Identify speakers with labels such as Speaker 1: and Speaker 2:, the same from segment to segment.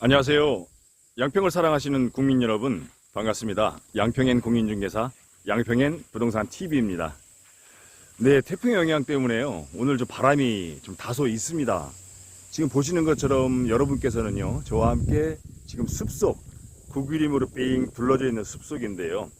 Speaker 1: 안녕하세요. 양평을 사랑하시는 국민 여러분 반갑습니다. 양평엔 공인중개사 양평엔 부동산 TV입니다. 네, 태풍 영향 때문에요. 오늘 좀 바람이 좀 다소 있습니다. 지금 보시는 것처럼 여러분께서는요, 저와 함께 지금 숲속, 구기림으로 삥 둘러져 있는 숲속인데요.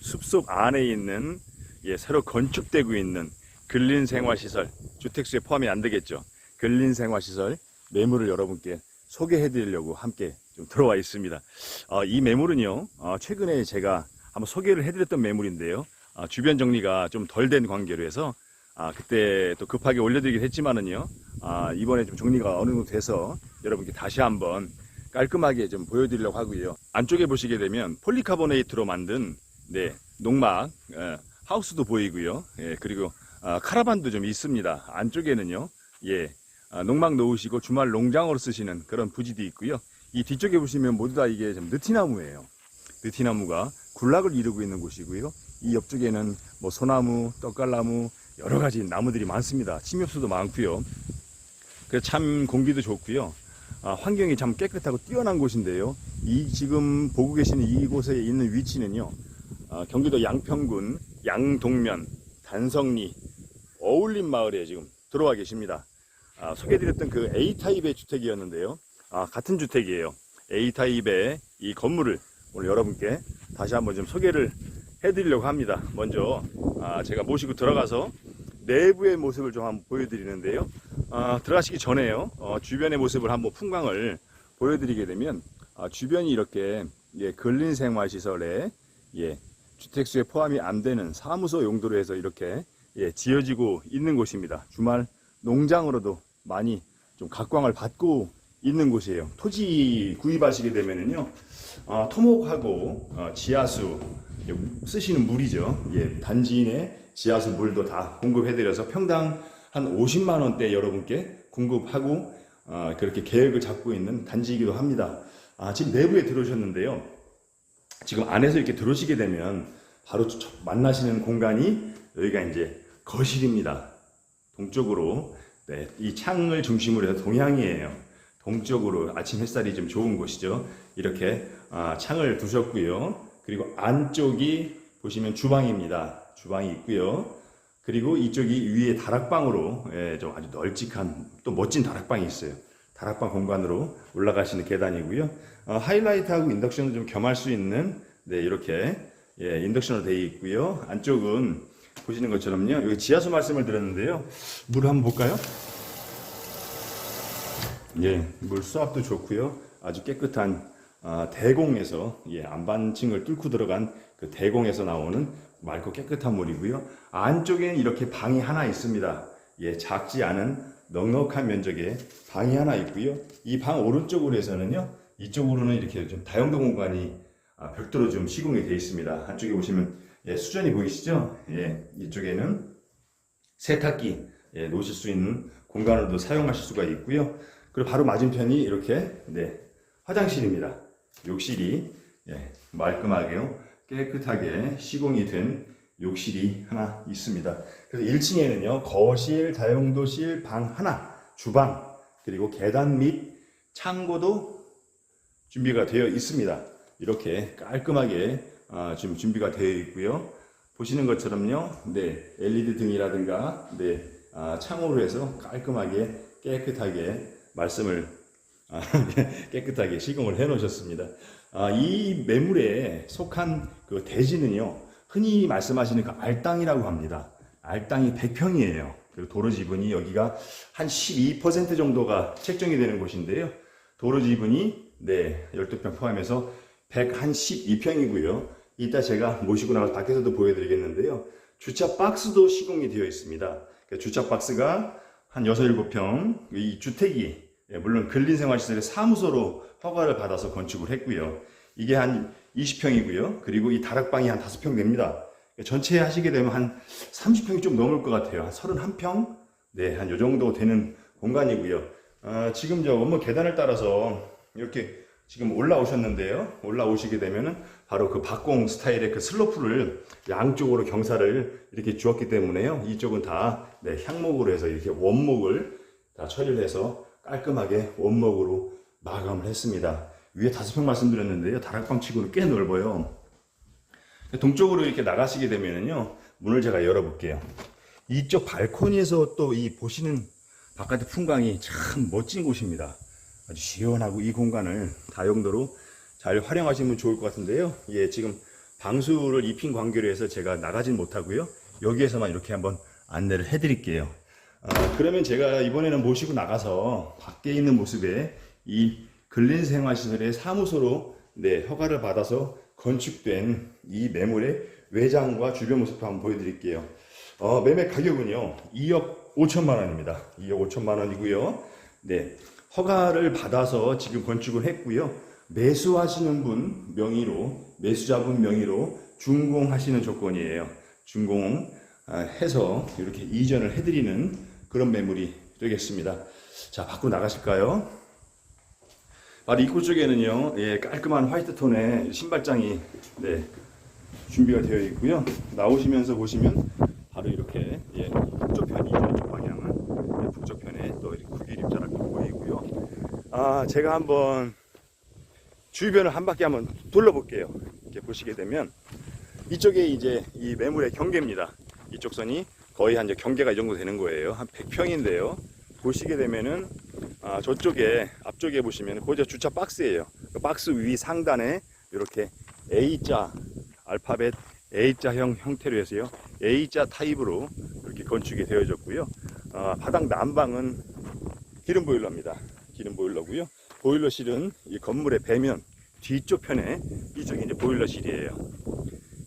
Speaker 1: 숲속 안에 있는, 예, 새로 건축되고 있는 근린생활시설, 주택수에 포함이 안 되겠죠. 근린생활시설 매물을 여러분께 소개해 드리려고 함께 좀 들어와 있습니다. 어, 이 매물은요, 어, 최근에 제가 한번 소개를 해 드렸던 매물인데요. 아, 주변 정리가 좀 덜 된 관계로 해서 아, 그때 또 급하게 올려드리긴 했지만은요. 아, 이번에 좀 정리가 어느 정도 돼서 여러분께 다시 한번 깔끔하게 좀 보여드리려고 하고요. 안쪽에 보시게 되면 폴리카보네이트로 만든 네 농막 예, 하우스도 보이고요. 예, 그리고 아, 카라반도 좀 있습니다. 안쪽에는요. 예, 아, 농막 놓으시고 주말 농장으로 쓰시는 그런 부지도 있고요. 이 뒤쪽에 보시면 모두 다 이게 좀 느티나무예요. 느티나무가 군락을 이루고 있는 곳이고요. 이 옆쪽에는 뭐 소나무, 떡갈나무 여러 가지 나무들이 많습니다. 침엽수도 많고요. 그래서 참 공기도 좋고요. 아, 환경이 참 깨끗하고 뛰어난 곳인데요. 이 지금 보고 계시는 이곳에 있는 위치는요. 아, 경기도 양평군 양동면 단성리 어울림 마을에 지금 들어와 계십니다. 아, 소개드렸던 그 A타입의 주택이었는데요. 아, 같은 주택이에요. A타입의 이 건물을 오늘 여러분께 다시 한번 좀 소개를 해드리려고 합니다. 먼저 아, 제가 모시고 들어가서 내부의 모습을 좀 한번 보여드리는데요. 아, 들어가시기 전에요. 어, 주변의 모습을 한번 풍광을 보여드리게 되면 아, 주변이 이렇게 예, 근린생활시설에 예, 주택수에 포함이 안 되는 사무소 용도로 해서 이렇게 예, 지어지고 있는 곳입니다. 주말 농장으로도 많이 좀 각광을 받고 있는 곳이에요. 토지 구입하시게 되면은요, 어, 토목하고 어, 지하수 예, 쓰시는 물이죠. 예, 단지 내 지하수 물도 다 공급해드려서 평당 한 50만 원대 여러분께 공급하고 어, 그렇게 계획을 잡고 있는 단지이기도 합니다. 아, 지금 내부에 들어오셨는데요. 지금 안에서 이렇게 들어오시게 되면 바로 저- 만나시는 공간이 여기가 이제 거실입니다. 동쪽으로 네, 이 창을 중심으로 해서 동향이에요. 동쪽으로 아침 햇살이 좀 좋은 곳이죠. 이렇게 아, 창을 두셨고요. 그리고 안쪽이 보시면 주방입니다. 주방이 있고요. 그리고 이쪽이 위에 다락방으로 예, 좀 아주 널찍한 또 멋진 다락방이 있어요. 다락방 공간으로 올라가시는 계단이고요. 어, 하이라이트하고 인덕션을 좀 겸할 수 있는 네, 이렇게 예, 인덕션으로 되어 있고요. 안쪽은 보시는 것처럼요. 여기 지하수 말씀을 드렸는데요. 물 한번 볼까요? 예, 물 수압도 좋고요. 아주 깨끗한 아, 대공에서 예, 안반층을 뚫고 들어간 그 대공에서 나오는 맑고 깨끗한 물이고요. 안쪽에는 이렇게 방이 하나 있습니다. 예, 작지 않은 넉넉한 면적의 방이 하나 있고요. 이 방 오른쪽으로 해서는요. 이쪽으로는 이렇게 좀 다용도 공간이 아, 별도로 좀 시공이 되어 있습니다. 한쪽에 보시면 예, 수전이 보이시죠? 예, 이쪽에는 세탁기 예, 놓으실 수 있는 공간으로도 사용하실 수가 있고요. 그리고 바로 맞은편이 이렇게 네, 화장실입니다. 욕실이 예, 말끔하게요, 깨끗하게 시공이 된 욕실이 하나 있습니다. 그래서 1층에는요 거실, 다용도실, 방 하나, 주방 그리고 계단 및 창고도 준비가 되어 있습니다. 이렇게 깔끔하게 아, 지금 준비가 되어 있고요. 보시는 것처럼요, 네 LED 등이라든가 네 아, 창호로 해서 깔끔하게 깨끗하게 말씀을 아, 깨끗하게 시공을 해 놓으셨습니다. 아, 이 매물에 속한 그 대지는요, 흔히 말씀하시는 그 알땅이라고 합니다. 알땅이 100평이에요. 그리고 도로 지분이 여기가 한 12% 정도가 책정이 되는 곳인데요. 도로 지분이 네, 12평 포함해서 112평이고요. 이따 제가 모시고 나가서 밖에서도 보여드리겠는데요. 주차 박스도 시공이 되어 있습니다. 그러니까 주차 박스가 한 6, 7평, 이 주택이 예, 물론 근린생활시설의 사무소로 허가를 받아서 건축을 했고요. 이게 한 20평이고요. 그리고 이 다락방이 한 5평 됩니다. 전체 하시게 되면 한 30평이 좀 넘을 것 같아요. 한 31평? 네, 한 요 정도 되는 공간이고요. 아, 지금 저 원목 계단을 따라서 이렇게 지금 올라오셨는데요. 올라오시게 되면은 바로 그 박공 스타일의 그 슬로프를 양쪽으로 경사를 이렇게 주었기 때문에요. 이쪽은 다 네, 향목으로 해서 이렇게 원목을 다 처리를 해서 깔끔하게 원목으로 마감을 했습니다. 위에 다섯 평 말씀드렸는데요. 다락방 치고는 꽤 넓어요. 동쪽으로 이렇게 나가시게 되면은요. 문을 제가 열어볼게요. 이쪽 발코니에서 또 이 보시는 바깥의 풍광이 참 멋진 곳입니다. 아주 시원하고 이 공간을 다용도로 잘 활용하시면 좋을 것 같은데요. 예, 지금 방수를 입힌 관계로 해서 제가 나가진 못하고요. 여기에서만 이렇게 한번 안내를 해드릴게요. 아, 그러면 제가 이번에는 모시고 나가서 밖에 있는 모습에 이 근린생활시설의 사무소로 네, 허가를 받아서 건축된 이 매물의 외장과 주변 모습도 한번 보여드릴게요. 어, 매매 가격은요, 2억 5천만 원입니다. 2억 5천만 원이고요. 네, 허가를 받아서 지금 건축을 했고요. 매수하시는 분 명의로, 매수자분 명의로 준공하시는 조건이에요. 준공 아, 해서 이렇게 이전을 해드리는 그런 매물이 되겠습니다. 자, 밖으로 나가실까요? 바로 입구 쪽에는요, 예, 깔끔한 화이트 톤의 신발장이 네, 준비가 되어 있고요. 나오시면서 보시면 바로 이렇게 예, 북쪽편이죠. 이쪽 방향은 예, 북쪽편에 또 이렇게 구길 입자가 보이고요. 아, 제가 한번 주변을 한 바퀴 한번 둘러볼게요. 이렇게 보시게 되면 이쪽에 이제 이 매물의 경계입니다. 이쪽 선이 거의 한 경계가 이 정도 되는 거예요. 한 100평인데요. 보시게 되면은 아, 저쪽에 앞쪽에 보시면 거기가 주차 박스예요. 그 박스 위 상단에 이렇게 A자 알파벳 A자형 형태로 해서요. A자 타입으로 이렇게 건축이 되어졌고요. 아, 바닥 난방은 기름 보일러입니다. 기름 보일러고요. 보일러실은 이 건물의 배면 뒤쪽 편에 이쪽이 이제 보일러실이에요.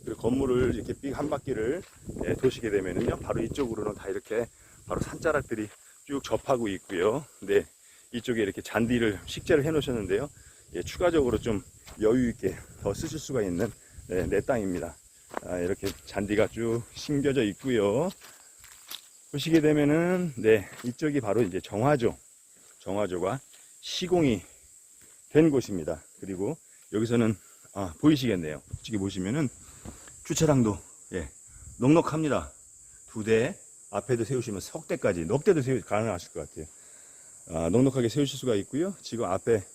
Speaker 1: 그리고 건물을 이렇게 삑한 바퀴를 예, 도시게 되면은요, 바로 이쪽으로는 다 이렇게 바로 산자락들이 쭉 접하고 있고요. 네, 이쪽에 이렇게 잔디를 식재를 해 놓으셨는데요. 예, 추가적으로 좀 여유 있게 더 쓰실 수가 있는 네, 내 땅입니다. 아, 이렇게 잔디가 쭉 심겨져 있고요. 보시게 되면은 네, 이쪽이 바로 이제 정화조, 정화조가 시공이 된 곳입니다. 그리고 여기서는 아, 보이시겠네요. 이쪽에 보시면은 주차장도 예, 넉넉합니다. 두 대, 앞에도 세우시면 석 대까지, 넉 대도 세우 가능하실 것 같아요. 아, 넉넉하게 세우실 수가 있고요. 지금 앞에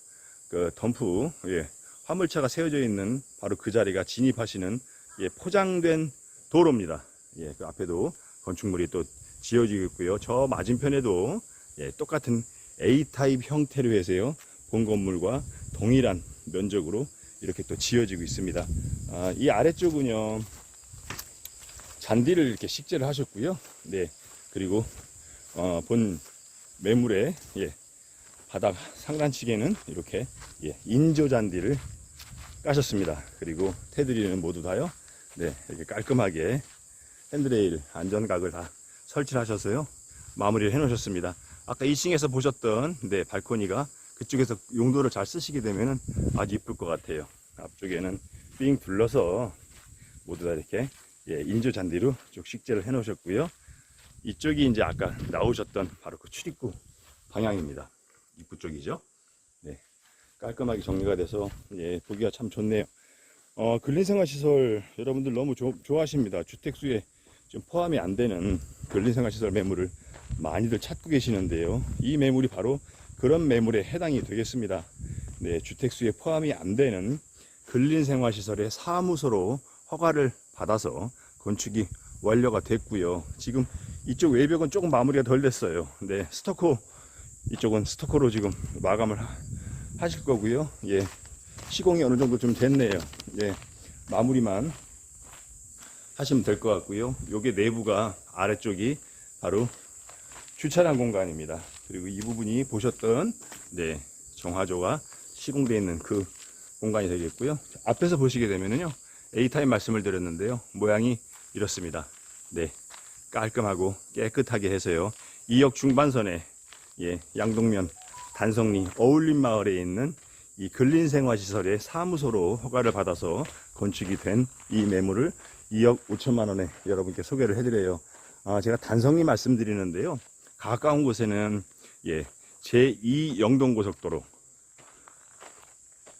Speaker 1: 그 덤프, 예, 화물차가 세워져 있는 바로 그 자리가 진입하시는 예, 포장된 도로입니다. 예, 그 앞에도 건축물이 또 지어지고 있고요. 저 맞은편에도 예, 똑같은 A타입 형태로 해서요. 본 건물과 동일한 면적으로 이렇게 또 지어지고 있습니다. 아, 이 아래쪽은요. 잔디를 이렇게 식재를 하셨고요. 네. 그리고 어, 본 매물의 예, 바닥 상단측에는 이렇게 예, 인조 잔디를 까셨습니다. 그리고 테두리는 모두 다요. 네, 이렇게 깔끔하게 핸드레일 안전각을 다 설치를 하셔서요. 마무리를 해 놓으셨습니다. 아까 2층에서 보셨던 네, 발코니가 그쪽에서 용도를 잘 쓰시게 되면 아주 이쁠 것 같아요. 앞쪽에는 삥 둘러서 모두 다 이렇게 예, 인조 잔디로 쭉 식재를 해 놓으셨고요. 이쪽이 이제 아까 나오셨던 바로 그 출입구 방향입니다. 입구 쪽이죠. 네. 깔끔하게 정리가 돼서 예, 보기가 참 좋네요. 어, 근린생활시설 여러분들 너무 조- 좋아하십니다. 주택수에 좀 포함이 안 되는 근린생활시설 매물을 많이들 찾고 계시는데요. 이 매물이 바로 그런 매물에 해당이 되겠습니다. 네, 주택수에 포함이 안 되는 근린생활시설의 사무소로 허가를 받아서 건축이 완료가 됐고요. 지금 이쪽 외벽은 조금 마무리가 덜 됐어요. 네, 스토커 이쪽은 스토커로 지금 마감을 하- 하실 거고요. 예, 시공이 어느 정도 좀 됐네요. 예, 마무리만 하시면 될 것 같고요. 요게 내부가 아래쪽이 바로 주차장 공간입니다. 그리고 이 부분이 보셨던 네 정화조가 시공되어 있는 그 공간이 되겠고요. 앞에서 보시게 되면은요 A 타입 말씀을 드렸는데요 모양이 이렇습니다. 네 깔끔하고 깨끗하게 해서요 2억 중반선에 예 양동면 단성리 어울림 마을에 있는 이 근린생활시설의 사무소로 허가를 받아서 건축이 된 이 매물을 2억 5천만 원에 여러분께 소개를 해드려요. 아, 제가 단성리 말씀드리는데요. 가까운 곳에는 예, 제2 영동고속도로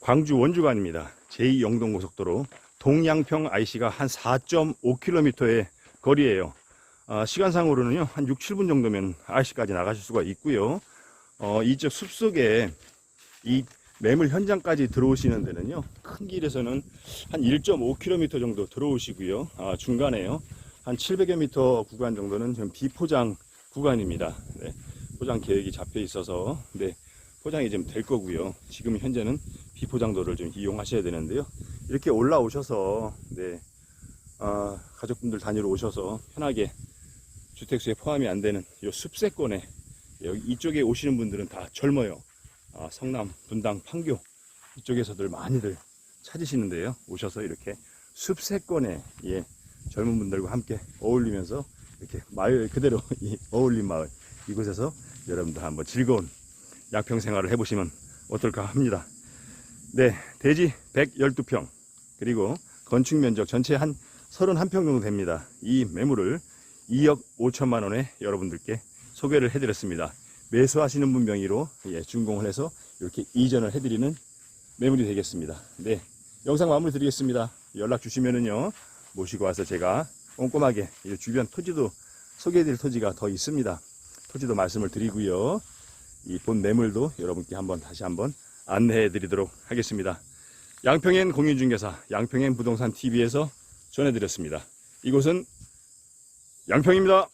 Speaker 1: 광주 원주간입니다. 제2 영동고속도로 동양평 IC가 한 4.5km의 거리예요. 아, 시간상으로는요 한 6, 7분 정도면 IC까지 나가실 수가 있고요. 어, 이쪽 숲속에 이 매물 현장까지 들어오시는 데는요, 큰 길에서는 한 1.5km 정도 들어오시고요. 아, 중간에요. 한 700여 미터 구간 정도는 지금 비포장 구간입니다. 네, 포장 계획이 잡혀 있어서, 네, 포장이 좀 될 거고요. 지금 현재는 비포장도를 좀 이용하셔야 되는데요. 이렇게 올라오셔서, 네, 아, 가족분들 단위로 오셔서 편하게 주택수에 포함이 안 되는 이 숲세권에 여기 이쪽에 오시는 분들은 다 젊어요. 아, 성남, 분당, 판교 이쪽에서들 많이들 찾으시는데요. 오셔서 이렇게 숲세권에 예, 젊은 분들과 함께 어울리면서 이렇게 마을 그대로 이 어울린 마을 이곳에서 여러분들 한번 즐거운 양평 생활을 해보시면 어떨까 합니다. 네, 대지 112평 그리고 건축 면적 전체 한 31평 정도 됩니다. 이 매물을 2억 5천만 원에 여러분들께 소개를 해드렸습니다. 매수하시는 분 명의로 예, 준공을 해서 이렇게 이전을 해드리는 매물이 되겠습니다. 네, 영상 마무리 드리겠습니다. 연락 주시면은요 모시고 와서 제가 꼼꼼하게 이 주변 토지도 소개해드릴 토지가 더 있습니다. 토지도 말씀을 드리고요. 이 본 매물도 여러분께 한번 다시 한번 안내해 드리도록 하겠습니다. 양평엔 공인중개사 양평엔 부동산 TV에서 전해드렸습니다. 이곳은 양평입니다.